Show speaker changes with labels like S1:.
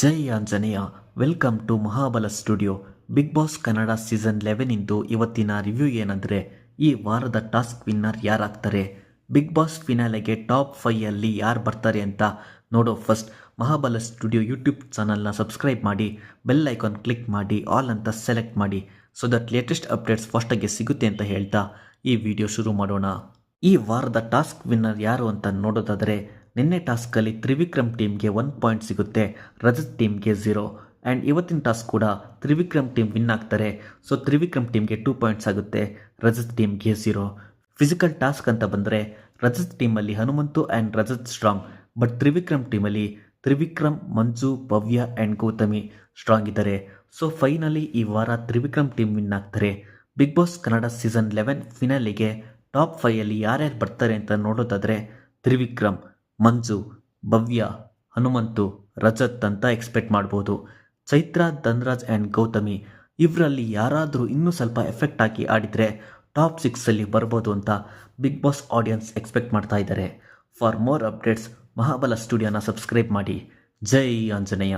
S1: Jai Anjaneya, welcome to Mahabala studio. Bigg Boss Kannada season eleven ಇಂದು ಇವತ್ತಿನ review ಏನಂದರೆ, ಈ ವಾರದ ಟಾಸ್ಕ್ ವಿನ್ನರ್ ಯಾರಾಗ್ತಾರೆ? ಬಿಗ್ ಬಾಸ್ ಫಿನಾಲೆಗೆ ಟಾಪ್ ಫೈಯಲ್ಲಿ ಯಾರು ಬರ್ತಾರೆ ಅಂತ ನೋಡೋ ಫಸ್ಟ್ ಮಹಾಬಲ ಸ್ಟುಡಿಯೋ ಯೂಟ್ಯೂಬ್ ಚಾನಲ್ನ ಸಬ್ಸ್ಕ್ರೈಬ್ ಮಾಡಿ, ಬೆಲ್ ಐಕಾನ್ ಕ್ಲಿಕ್ ಮಾಡಿ, ಆಲ್ ಅಂತ ಸೆಲೆಕ್ಟ್ ಮಾಡಿ ಸೊ ದಟ್ ಲೇಟೆಸ್ಟ್ ಅಪ್ಡೇಟ್ಸ್ ಫಸ್ಟಾಗಿ ಸಿಗುತ್ತೆ ಅಂತ ಹೇಳ್ತಾ ಈ ವಿಡಿಯೋ ಶುರು ಮಾಡೋಣ. ಈ ವಾರದ ಟಾಸ್ಕ್ ವಿನ್ನರ್ ಯಾರು ಅಂತ ನೋಡೋದಾದರೆ ನಿನ್ನೆ ಟಾಸ್ಕಲ್ಲಿ ತ್ರಿವಿಕ್ರಮ್ ಟೀಮ್ಗೆ ಒನ್ ಪಾಯಿಂಟ್ ಸಿಗುತ್ತೆ, ರಜತ್ ಟೀಮ್ಗೆ ಝೀರೋ ಆ್ಯಂಡ್ ಇವತ್ತಿನ ಟಾಸ್ಕ್ ಕೂಡ ತ್ರಿವಿಕ್ರಮ್ ಟೀಮ್ ವಿನ್ ಆಗ್ತಾರೆ. ಸೊ ತ್ರಿವಿಕ್ರಮ್ ಟೀಮ್ಗೆ ಟೂ ಪಾಯಿಂಟ್ಸ್ ಆಗುತ್ತೆ, ರಜತ್ ಟೀಮ್ಗೆ ಝೀರೋ ಫಿಸಿಕಲ್ ಟಾಸ್ಕ್ ಅಂತ ಬಂದರೆ, ರಜತ್ ಟೀಮಲ್ಲಿ Hanumanthu and Rajat strong but Trivikram ಟೀಮಲ್ಲಿ ತ್ರಿವಿಕ್ರಮ್, ಮಂಜು, ಭವ್ಯ ಆ್ಯಂಡ್ ಗೌತಮಿ ಸ್ಟ್ರಾಂಗ್ ಇದ್ದಾರೆ. ಸೊ ಫೈನಲಿ ಈ ವಾರ ತ್ರಿವಿಕ್ರಮ್ ಟೀಮ್ ವಿನ್ ಆಗ್ತಾರೆ. Bigg Boss Kannada season eleven ಫಿನಾಲಿಗೆ top ಫೈಯಲ್ಲಿ ಯಾರ್ಯಾರು ಬರ್ತಾರೆ ಅಂತ ನೋಡೋದಾದರೆ ತ್ರಿವಿಕ್ರಮ್. ಮಂಜು, ಭವ್ಯ, ಹನುಮಂತು, ರಜತ್ ಅಂತ ಎಕ್ಸ್ಪೆಕ್ಟ್ ಮಾಡ್ಬೋದು. ಚೈತ್ರ, ಧನ್ರಾಜ್ ಆ್ಯಂಡ್ ಗೌತಮಿ ಇವರಲ್ಲಿ ಯಾರಾದರೂ ಇನ್ನೂ ಸ್ವಲ್ಪ ಎಫೆಕ್ಟ್ ಹಾಕಿ ಆಡಿದರೆ ಟಾಪ್ ಸಿಕ್ಸಲ್ಲಿ ಬರ್ಬೋದು ಅಂತ ಬಿಗ್ ಬಾಸ್ ಆಡಿಯನ್ಸ್ ಎಕ್ಸ್ಪೆಕ್ಟ್ ಮಾಡ್ತಾ ಇದ್ದಾರೆ ಫಾರ್ ಮೋರ್ ಅಪ್ಡೇಟ್ಸ್ ಮಹಾಬಲ ಸ್ಟುಡಿಯೋನ ಸಬ್ಸ್ಕ್ರೈಬ್ ಮಾಡಿ. ಜೈ ಆಂಜನೇಯ.